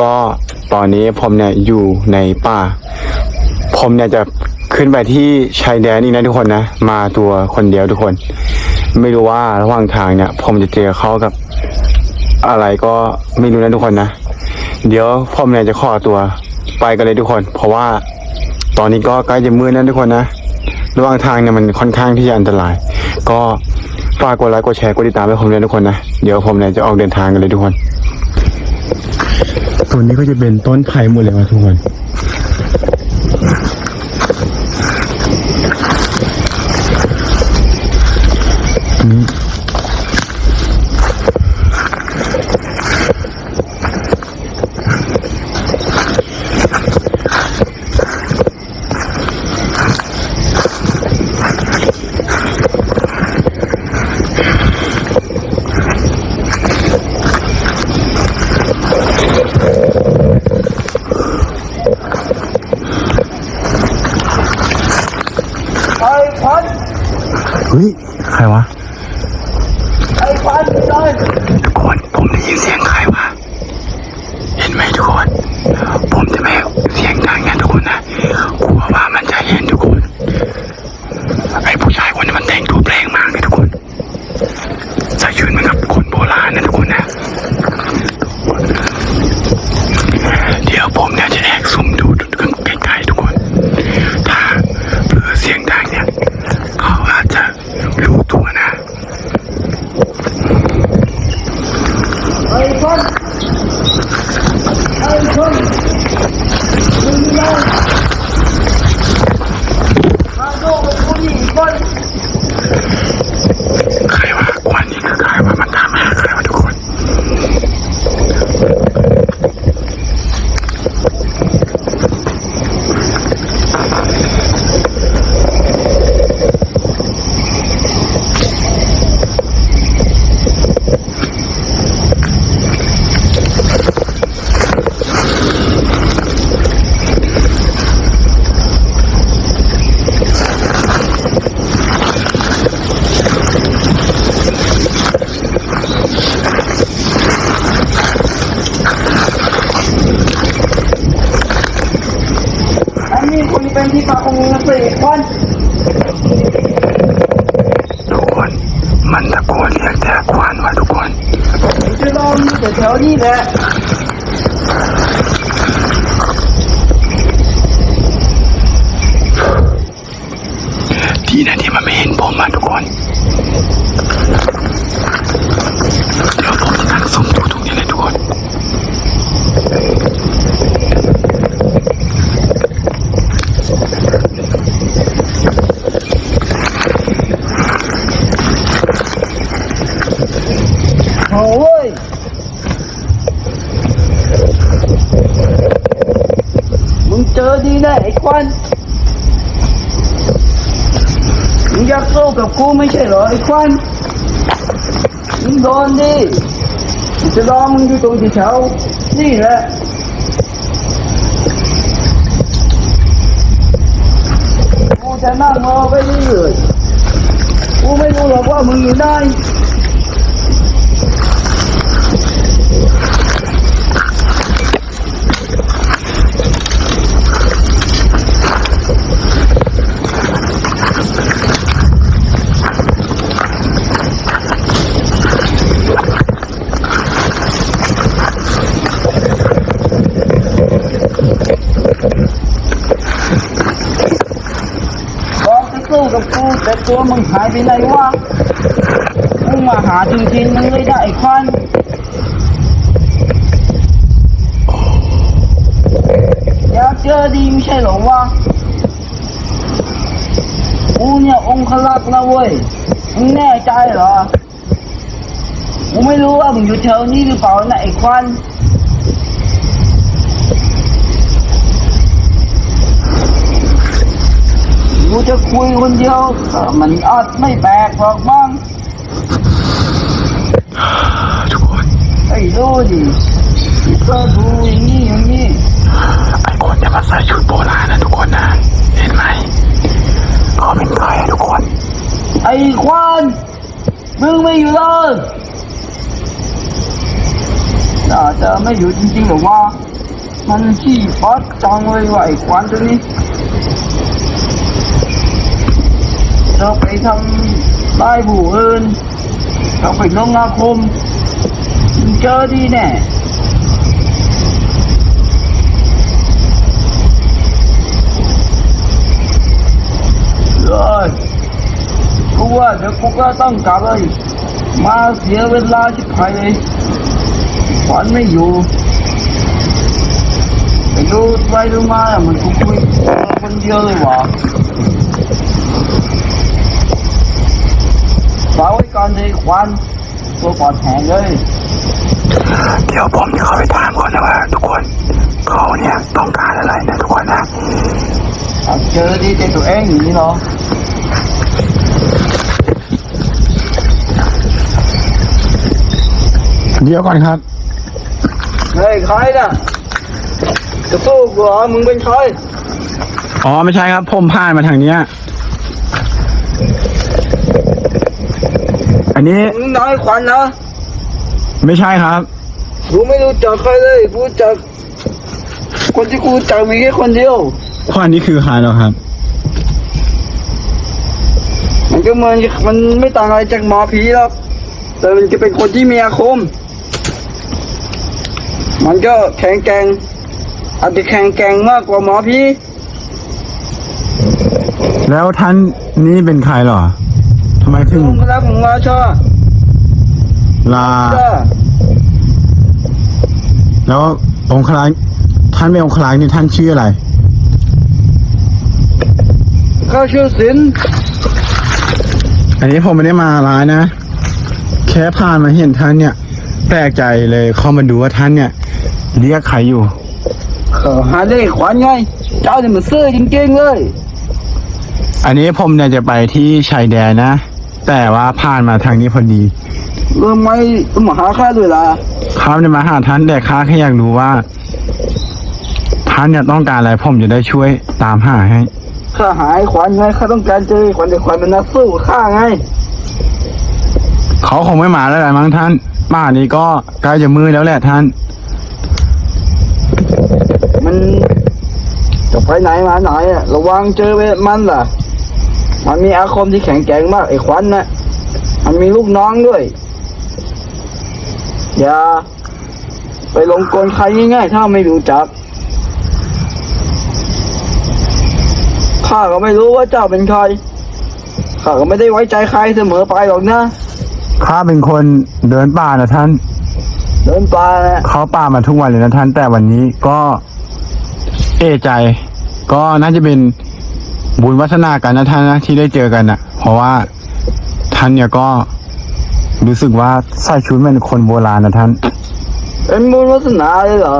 ก็ตอนนี้ผมเนี่ยอยู่ในป่า ผมเนี่ยจะขึ้นไปที่ชายแดนอีกนะทุกคนนะ มาตัวคนเดียวทุกคน ไม่รู้ว่าระหว่างทางเนี่ย ผมจะเจอเขากับอะไรก็ไม่รู้นะทุกคนนะ เดี๋ยวผมเนี่ยจะขอตัวไปกันเลยทุกคน เพราะว่าตอนนี้ก็ใกล้จะมืดนะทุกคนนะ ระหว่างทางเนี่ยมันค่อนข้างที่จะอันตราย ก็ฝากกดไลค์กดแชร์กดติดตามให้ผมด้วยทุกคนนะ เดี๋ยวผมเนี่ยจะออกเดินทางกันเลยทุกคน ตัวนี้ก็จะเป็นต้นไผ่หมดเลยครับทุกคน อันนี้คุณเป็นที่ปากของมึงสิควันทุกคนมันตะโกนเรียกแต่ควานวะทุกคนจะลองอยู่แถวๆนี้แหละ ดีนะที่มันไม่เห็นผมมาทุกคน เดี๋ยวผมจะนั่งซุ่มดูตรงนี้เลยทุกคน โอ้ยมึงเจอดีแน่ไอ้ควันมึงอยากสู้กับกูไม่ใช่เหรอไอ้ควันมึงโดนดิจะลองมึงอยู่ตรงที่แถวนี่แหละกูจะนั่งรอไปเรื่อยกูไม่รู้หรอกว่ามึงอยู่ไหน บอกจะสู้กับกูแตัวมึงหายไปไหนวะมึงมาหาจริงๆมึงเลยได้ไอ้ควันอยากเจอดีไม่ใช่หรอวะกูเนี่ยองคลักษ์นะเว้ย มึงแน่ใจเหรอ กูไม่รู้ว่ามึงอยู่แถวนี้หรือเปล่านะไอ้ควัน จะคุยคนเดียวก็มันอาจไม่แปลกหรอกมั้งทุกคนไอ้ดูดิก็ดูอย่างนี้อย่างนี้ไอ้คนที่มาใส่ชุดโบราณนะทุกคนนะ เห็นไหมเขาเป็นใครอะทุกคน ไอ้ควันมึงไม่อยู่เลยน่าจะไม่อยู่จริงๆหรอกว่า มันขี้ป๊อดจังเลยว่ะไอ้ควันตัวนี้ เราไปทำลายผู้อื่นเราไปลงอาคมเจอดีแน่เลยกูว่าเดี๋ยวกูก็ต้องกลับเลยมาเสียเวลาชิบหายเลยขวัญไม่อยู่ไปดูไปดูมาอะมันกูคุยคนเดียวเลยว่ะ ฝากไว้ก่อนเลยควันตัวปอดแหงเลยเดี๋ยวผมจะเข้าไปถามก่อนนะว่าทุกคนเขาเนี่ยต้องการอะไรนะทุกคนนะถ้าเจอดีแต่ตัวเองอย่างนี้เหรอเดี๋ยวก่อนครับเฮ้ยใครน่ะจะสู้กูเหรอมึงเป็นใครอ๋อไม่ใช่ครับผมผ่านมาทางเนี้ย อันนี้มึงน้อยควันนะไม่ใช่ครับ กูไม่รู้จักใครเลย กูรู้จัก คนที่กูรู้จักมีแค่คนเดียวข้ออันนี้คือใครเหรอครับ มันก็เหมือนมันไม่ต่างอะไรจากหมอผีหรอกแต่มันจะเป็นคนที่มีอาคม มันก็แข็งแกร่งอาจจะแข็งแกร่งมากกว่าหมอผีแล้วท่านนี้เป็นใครเหรอทำไมถึงลุงรักของราชาลาก็แล้วองคลักษ์ท่านเป็นองคลักษ์นี่ท่านชื่ออะไรข้าชื่อสินอันนี้ผมไม่ได้มาร้านนะ แค่ผ่านมาเห็นท่านเนี่ย แปลกใจเลยเข้ามาดูว่าท่านเนี่ย เรียกใครอยู่เออหาได้ขวานไง เจ้าเนี่ยมันซื่อจริงๆเลย อันนี้ผมเนี่ยจะไปที่ชายแดนนะ แต่ว่าผ่านมาทางนี้พอดีเรื่องไม่ต้องมาหาข้าด้วยล่ะข้าไม่ได้มาหาท่านแต่ข้าแค่อยากรู้ว่า ท่านเนี่ยต้องการอะไรผมจะได้ช่วยตามหาให้ข้าหายขวานไงข้าต้องการเจอขวานแต่ขวานเป็นนักสู้กับข้าไงเขาคงไม่มาแล้วแหละมั้งท่านป่านนี้ก็ใกล้จะมืดแล้วแหละท่าน มันจะไปไหนมาไหนอะระวังเจอเวทมันล่ะ มันมีอาคมที่แข็งแกร่งมากไอ้ขวัญนะมันมีลูกน้องด้วย อย่า ไปลงกลใครง่ายๆถ้าไม่รู้จักข้าก็ไม่รู้ว่าเจ้าเป็นใครข้าก็ไม่ได้ไว้ใจใครเสมอไปหรอกนะข้าเป็นคนเดินป่านะท่าน เดินป่านะเขาป่ามาทุกวันเลยนะท่าน แต่วันนี้ก็ เอะใจ ก็น่าจะเป็น บุญวัฒนากันนะท่านนะที่ได้เจอกันนะ่ะเพราะว่าท่านเนี่ยก็รู้สึกว่าใส่ชุดเหมือนคนโบราณนะท่าน เป็นบุญวาสนาเลยเหรอ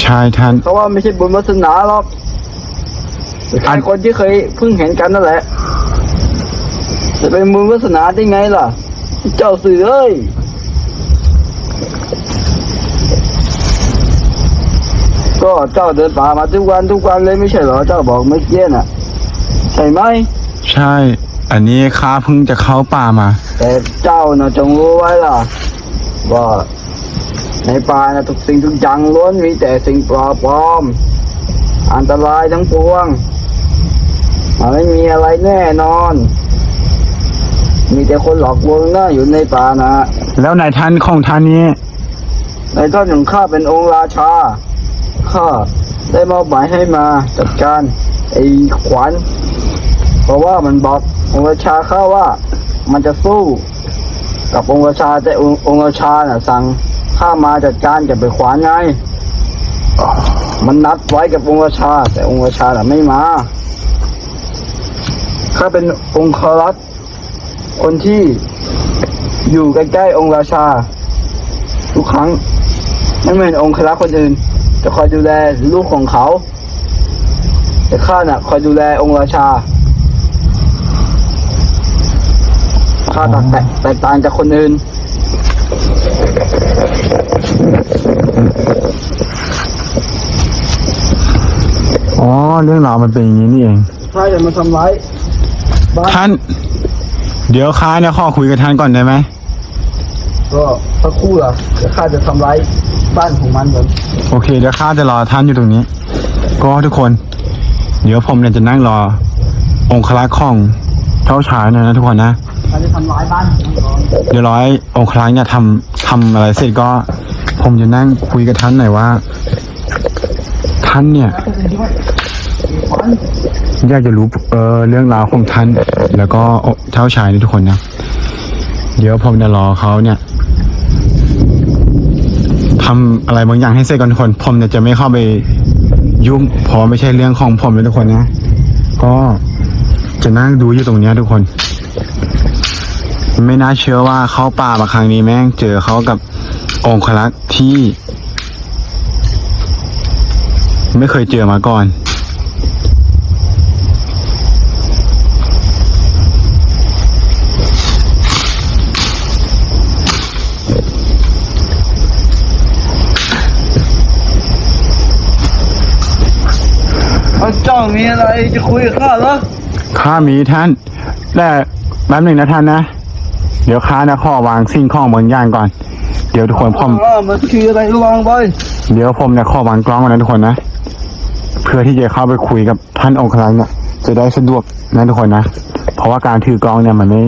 ใช่ท่านเพราะว่าไม่ใช่บุญวาสนาหรอกเป็นแค่คนที่เคยเพิ่งเห็นกันนั่นแหละจะเป็นบุญวาสนาได้ไงล่ะ เจ้าสื่อเอ้ยก็เจ้าเดินป่ามาทุกวันทุกวันเลยไม่ใช่เหรอเจ้าบอกเมื่อกี้น่ะใช่ไหม ใช่ อันนี้ข้าเพิ่งจะเข้าป่ามา แต่เจ้าน่ะจงรู้ไว้ล่ะ ว่า ในป่าน่ะทุกสิ่งทุกอย่างล้วนมีแต่สิ่งปลอมปลอม อันตรายทั้งปวงมันไม่มีอะไรแน่นอน มีแต่คนหลอกลวงน่าอยู่ในป่านะแล้วนายท่านของท่านนี้ในท่านของข้าเป็นองค์ราชาข้าได้มอบหมายให้มาจัดการไอ้ขวัญเพ ราะว่ามันบอกองค์ราชาข้าว่ามันจะสู้ กับองค์ราชาแต่องค์ราชาน่ะสั่งข้ามาจัดการกับไปขวานไงมันนัดไว้กับองค์ราชา แต่องค์ราชาน่ะไม่มาข้าเป็นองค์ครักษ์คนที่อยู่ใกล้ๆองค์ราชา ทุกครั้งไม่เหมือนองค์ครักษ์คนอื่น จะคอยดูแลลูกของเขา แต่ข้าน่ะ คอยดูแลองค์ราชา ข้าแตกแตกแตกต่างจากคนอื่น อ๋อ เรื่องราวมันเป็นอย่างนี้นี่เอง ข้าจะมาทำร้ายบ้านท่าน เดี๋ยวข้าเนี่ยขอคุยกับท่านก่อนได้ไหม ก็สักครู่ล่ะเดี๋ยวข้าจะทำร้ายบ้านของมันเหมือนโอเค เดี๋ยวข้าจะรอท่านอยู่ตรงนี้ ก็ทุกคน เดี๋ยวผมเนี่ยจะนั่งรอ องคลักษ์ของเท้าชายหนอยนะทุกคนนะ เขาจะทำร้ายบ้านของมันเดี๋ยวร้อยองคลักษ์เนี่ยทำทำอะไรเสร็จก็ ผมจะนั่งคุยกับท่านหน่อยว่า ท่านเนี่ย แล้วก็เป็นด้วยขวัญอยากจะรู้เออเรื่องราวของท่าน แล้วก็เท้าชายนี่ทุกคนนะ เดี๋ยวผมจะรอเขาเนี่ยทำอะไรบางอย่างให้เสร็จก่อนทุกคน ผมเนี่ยจะไม่เข้าไปยุ่งเพราะไม่ใช่เรื่องของผมเลยทุกคนนะ ก็จะนั่งดูอยู่ตรงเนี้ยทุกคน ไม่น่าเชื่อว่าเข้าป่ามาครั้งนี้แม่งเจอเขากับองคลักษ์ที่ ไม่เคยเจอมาก่อนพระเจ้ามีอะไรจะคุยกับข้าเหรอ ข้ามีท่าน แต่แป๊บหนึ่งนะท่านนะ เดี๋ยวข้านะขอวางสิ่งของบางอย่างก่อน เดี๋ยวทุกคนผมอ่ามันคืออะไรระวังไปเดี๋ยวผมเนี่ยขอวางกล้องก่อนนะทุกคนนะ เพื่อที่จะเข้าไปคุยกับท่านองค์คลังเนี่ยจะได้สะดวกนะทุกคนนะ เพราะว่าการถือกล้องเนี่ยมันไม่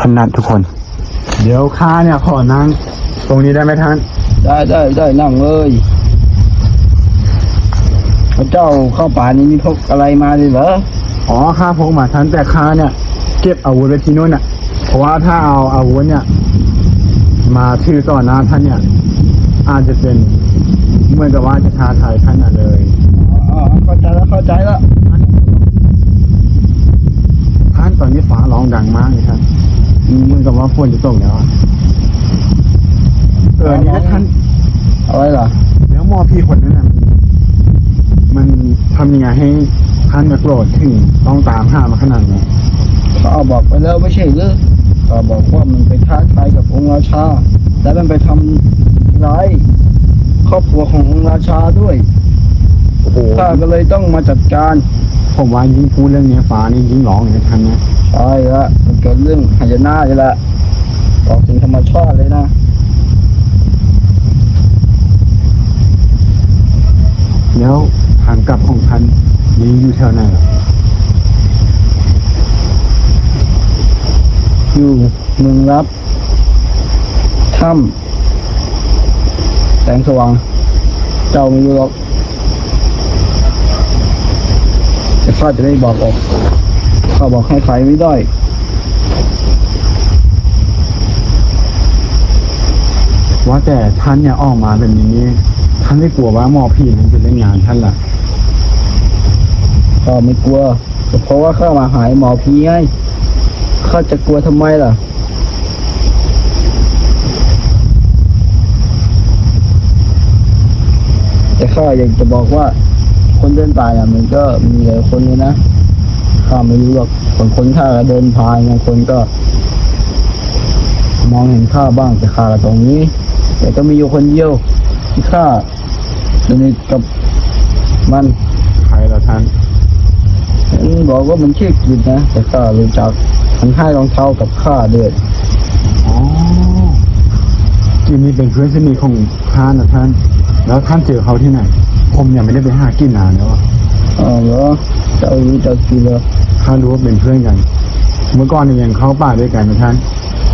ถนัดทุกคน เดี๋ยวข้าเนี่ยขอนั่งตรงนี้ได้ไหมท่าน ได้ได้ได้นั่งเลยพระเจ้าเข้าป่านี้มีพกอะไรมาเลยเหรอ อ๋อข้าพกมาท่านแต่ข้าเนี่ย เก็บอาวุธไว้ที่นู่นน่ะเพ ราะว่าถ้าเอาอาวุธเนี่ย มาถือต่อหน้าท่านเนี่ย อาจจะเป็นเหมือนกับว่าจะท้าทายท่านน่ะเลยอ๋อเข้าใจแล้วเข้าใจแล้วท่านตอนนี้ฟ้าร้องดังมากเลยครับอืมเหมือนกับว่าฝนจะตกแล้วอะเออนี่นะท่านอะไรล่ะแล้วหมอพี่คนนั้นน่ะมันมันทำยังไงให้ท่านมาโกรธถึงต้องตามหามาขนาดนี้ข้าบอกไปแล้วไม่ใช่หรือ ข้าบอกว่ามันไปท้าทายกับองค์ราชา และมันไปทำร้ายครอบครัวขององค์ราชาด้วยโอ้โหข้าก็เลยต้องมาจัดการผมว่ายิ่งพูดเรื่องนี้ฟ้านี่ยิ่งร้องเลยนะท่านนะใช่ละมันเกิดเรื่องหายนะเลยละบอกถึงธรรมชาติเลยนะแล้วทางกลับของท่านนี่อยู่แถวไหนเหรอ อยู่เมืองรับถ้ำแสงสว่าง เจ้าไม่รู้หรอกแต่ข้าจะไม่บอกออกข้าบอกให้ใครไม่ได้ว่าแต่ท่านเนี่ยออกมาแบบนี้ ท่านไม่กลัวว่าหมอพี่มันจะเล่นงานท่านล่ะข้าไม่กลัวเพราะว่าข้ามาหายหมอผีไง ข้าจะกลัวทำไมล่ะ แต่ข้าอยากจะบอกว่า คนเดินป่าเนี่ยมันก็มีหลายคนเลยนะข้าไม่รู้หรอกบางคนข้าก็เดินผ่านบางคนก็ มองเห็นข้าบ้างแต่ข้าก็ตรงนี้ แต่ก็มีอยู่คนเดียวที่ข้าสนิทกับมันใครเหรอท่านมันบอกว่ามันชื่อกิจนะ แต่ข้ารู้จัก มันให้รองเท้ากับข้าด้วยอ๋อกินนี่เป็นเพื่อนสนิทของท่านนะท่าน แล้วท่านเจอเขาที่ไหน ผมยังไม่ได้ไปหากินนานแล้วอะอ๋อเหรอเจ้ารู้จักกินเหรอข้ารู้ว่าเป็นเพื่อนกัน เมื่อก่อนเนี่ยยังเข้าป่าด้วยกันนะท่าน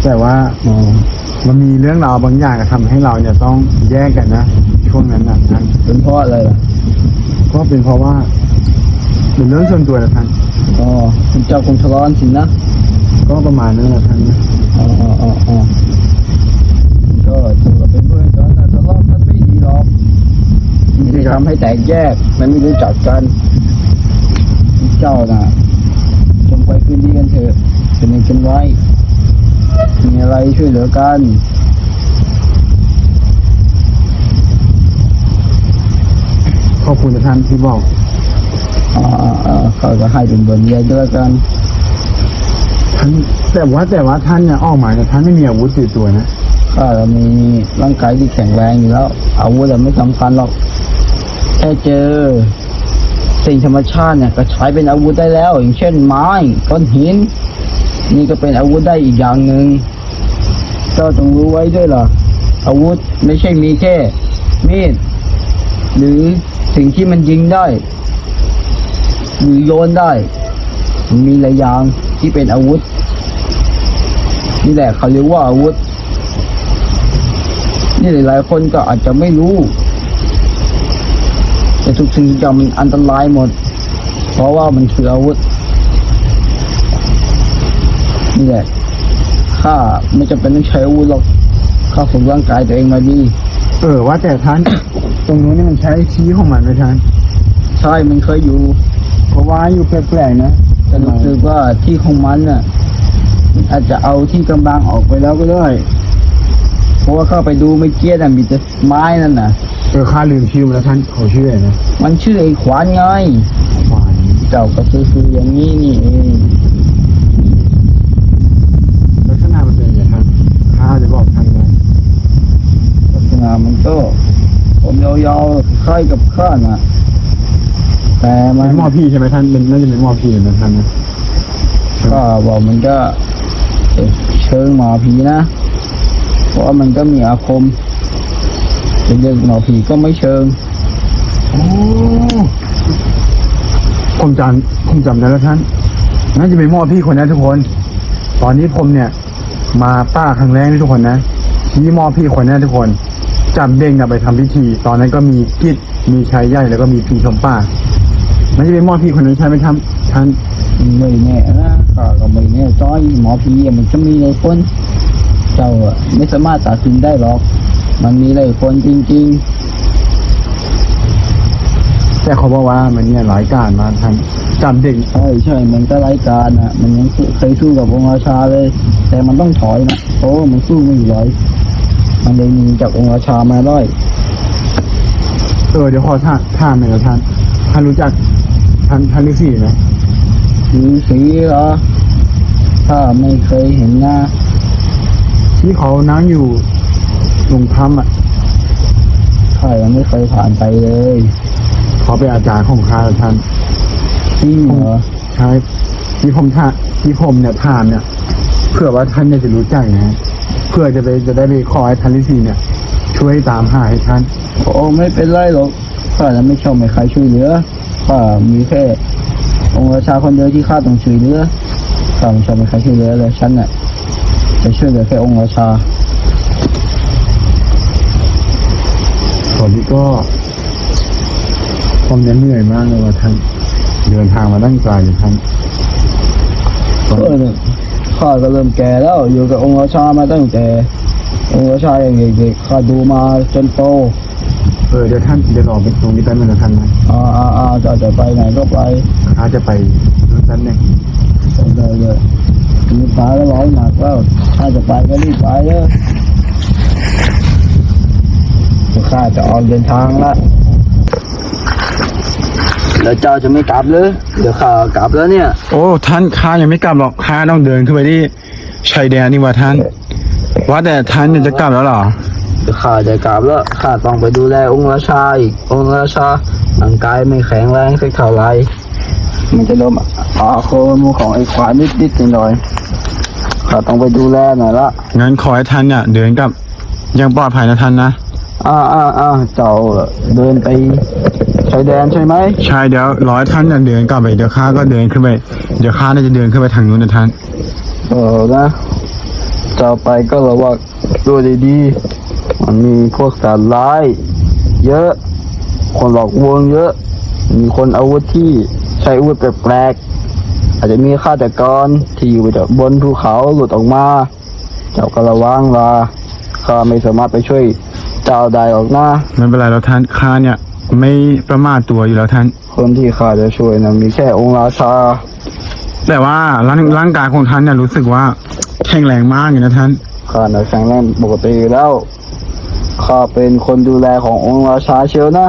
แต่ว่าอ๋อมันมีเรื่องราวบางอย่างทำให้เราเนี่ยต้องแยกกันนะช่วงนั้นนะท่าน เป็นเพราะอะไรล่ะก็เป็นเพราะว่าเป็นเรื่องส่วนตัวนะท่าน อ๋อคุณเจ้าคงทะเลาะกันสินะ ก็ประมาณนั้นนะท่านนะอ๋ออ๋ออ๋อก็ถือว่าเป็นเพื่อนกันแต่ทะเลาะกันไม่ดีหรอกมันจะทำให้แตกแยก มันไม่รู้จักกัน เจ้าน่ะจงไปคืนดีกันเถอะเป็นหนึ่งเป็นไว้ มีอะไรช่วยเหลือกันขอบคุณนะท่านที่บอกอ่าอ่าอ่าเขาก็ให้เป็นบทเรียนด้วยกัน ท่านแต่ว่าแต่ว่าท่านเนี่ยออกมาเนี่ยท่านไม่มีอาวุธติดตัวนะข้าก็มีร่างกายที่แข็งแรงอยู่แล้ว อาวุธอะไม่สำคัญหรอกแค่เจอ สิ่งธรรมชาติเนี่ยก็ใช้เป็นอาวุธได้แล้ว อย่างเช่นไม้ก้อนหิน นี่ก็เป็นอาวุธได้อีกอย่างหนึ่งเจ้าต้องรู้ไว้ด้วยล่ะอาวุธไม่ใช่มีแค่มีดหรือสิ่งที่มันยิงได้ หรือโยนได้ มีหลายอย่าง ที่เป็นอาวุธ นี่แหละเขาเรียกว่าอาวุธ นี่หลายๆคนก็อาจจะไม่รู้ แต่ทุกสิ่งทุกอย่างมันอันตรายหมด เพราะว่ามันคืออาวุธ นี่แหละข้าไม่จำเป็นต้องใช้อาวุธหรอกข้าฝึกร่างกายตัวเองมาดี เออ ว่าแต่ท่าน ตรงนู้นนี่มันใช้ชี้ของมันไหมท่านใช่มันเคยอยู่ เพราะว่าอยู่แปลกๆนะ แต่รู้สึกว่าที่ของมันน่ะมันอาจจะเอาที่กำบังออกไปแล้วก็ได้ เพราะว่าเข้าไปดูไม่เกี้ยน่ะมีแต่ไม้นั่นน่ะเออข้าลืมชื่อมันแล้วท่านเขาชื่ออะไรนะมันชื่อไอ้ขวานไงขวานเจ้าก็คือๆอย่างนี้นี่เองลักษณะมันเป็นยังไงท่านข้าจะบอกท่านนะลักษณะมันก็ผมยาวๆคล้ายกับข้าน่ะ แต่มัเป็นนหม้อพี่ใช่ไหมท่านเป็นน่าจะเป็นหม้อพี่นะท่านนะก็บอกมันก็เชิงหมอผีนะ เพราะว่ามันก็มีอาคมจะเรียกหมอผีก็ไม่เชิง โอ้ผมจำผมจำได้แล้วท่านน่าจะเป็นหม้อพี่คนนั้นทุกคน ตอนนี้ผมเนี่ย มาป้าครั้งแรกนี่ทุกคนนะชี้หม้อพี่คนนั้นทุกคนจับเด้งอะไปทำพิธี ตอนนั้นก็มีกิจมีชายใหญ่แล้วก็มีพี่ชมป้า น่าจะเป็นหม้อพี่คนนั้นใช่ไหมท่านท่านไม่แน่นะข้าก็ไม่แน่ใจหมอผีอะมันจะมีหลายคนเจ้าอะไม่สามารถตัดสินได้หรอก มันมีหลายคนจริงแต่เขาบอกว่ามันเนี่ยหลายการมากท่านจับเด็กๆใช่ใช่มันก็ไร้การอะ มันยังสู้เคยสู้กับองค์ราชาเลย แต่มันต้องถอยนะเพราะว่ามันสู้ไม่ไหวมันเลยหนีจากองค์ราชามาได้เออเดี๋ยวขอท่าท่ามหน่อยนะท่านท่านรู้จัก ท่านท่านฤาษีไหมสีสีเหรอถ้าไม่เคยเห็นหน้าที่เขานั่งอยู่ตรงถ้ำอะข้ายังไม่เคยผ่านไปเลยเขาเป็นอาจารย์ของข้าท่านจริงเหรอใช่ที่ผมท่าที่ผมเนี่ยถามเนี่ยเพื่อว่าท่านเนี่ยจะรู้จักนะเพื่อจะไปจะได้ไปขอให้ท่านฤาษีเนี่ย ช่วยตามหาให้ท่านโอ้ไม่เป็นไรหรอกข้าจะไม่ชอบให้ใครช่วยเหลือ ข้ามีแค่องค์ราชาคนเดียวที่ข้าต้องช่วยเหลือข้าไม่ชอบให้ใครช่วยเหลือเลยฉันน่ะจะช่วยเหลือแค่องค์ราชาตอนนี้ก็ผมเนี่ยเหนื่อยมากเลยว่าท่านเดินทางมาตั้งไกลท่านเออเนี่ยข้าก็เริ่มแก่แล้วอยู่กับองค์ราชามาตั้งแต่องค์ราชาอย่างเด็กๆข้าดูมาจนโต เออเดี๋ยวท่านเดี๋ยวรอไปตรงนี้แป๊บนึงนะท่านนะอ่าอ่าอ่าจะจะไปไหนก็ไปข้าจะไปนู่นแป๊บนึงเลยเลยมีฟ้าก็ร้อนหนักแล้วถ้าจะไปก็รีบไปเถอะเดี๋ยวข้าจะออกเดินทางละแล้วเจ้าจะไม่กลับเลยเดี๋ยวข้ากลับแล้วเนี่ย โอ้ท่านข้ายังไม่กลับหรอกข้าต้องเดินขึ้นไปที่ชายแดนนี่ว่าท่าน ว่าแต่ท่านเนี่ยจะกลับแล้วเหรอเดี๋ยว ข้าจะกลับแล้วข้าต้องไปดูแลองค์ราชาอีกองค์ราชาร่างกายไม่แข็งแรงสักเท่าไหรมันจะเริ่มอาโคมของไอ้ขวานนิดๆหน่อยๆข้าต้องไปดูแลหน่อยละงั้นขอให้ท่านเนี่ยเดินกลับอยังปลอดภัยนะท่านนะอ่าอ่าอ่าเจ้าเดินไปชายแดนใช่ไหมใช่เดี๋ยวรอให้ท่านเนี่ยเดินกลับไปเดี๋ยวข้าก็เดินขึ้นไป เดี๋ยวข้าน่าจะเดินขึ้นไปทางนู้นนะท่านเออนะเจ้าไปก็ระวังดูดีๆ มันมีพวกสัตว์ร้าย เยอะ คนหลอกลวงเยอะ มีคนอาวุธที่ใช้อาวุธแปลกๆอาจจะมีฆาตกรที่อยู่จากบนภูเขาหลุดออกมา เจ้าก็ระวังละข้าไม่สามารถไปช่วยเจ้าได้หรอกนะไม่เป็นไรแล้วท่านข้าเนี่ย ไม่ประมาทตัวอยู่แล้วท่าน คนที่ข้าจะช่วยนะมีแค่องค์ราชา แต่ว่าร่างร่างกายของท่านเนี่ยรู้สึกว่าแข็งแรงมากเลยนะท่าน ข้าน่ะแข็งแรงปกติอยู่แล้ว ข้าเป็นคนดูแลขององค์ราชาเชียวนะ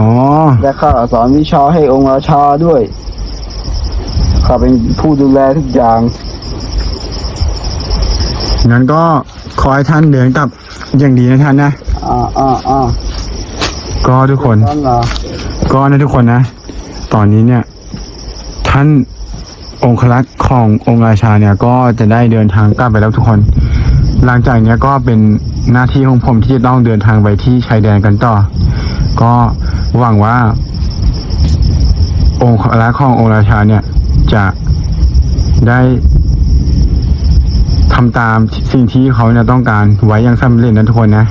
อ๋อ และข้าสอนวิชาให้องค์ราชาด้วย ข้าเป็นผู้ดูแลทุกอย่าง งั้นก็ขอให้ท่านเดินกลับอย่างดีนะท่านนะ อ่าอ่าอ่าก็ทุกคนนั่นเหรอก็นะทุกคนนะ ตอนนี้เนี่ย ท่านองครักษ์ขององค์ราชาเนี่ย ก็จะได้เดินทางกลับไปแล้วทุกคน หลังจากนี้ก็เป็นหน้าที่ของผมที่จะต้องเดินทางไปที่ชายแดนกันต่อ ก็หวังว่า องค์รักขององค์ราชาเนี่ย จะได้ทำตามสิ่งที่เขาเนี่ยต้องการไว้อย่างสำเร็จนะทุกคนนะ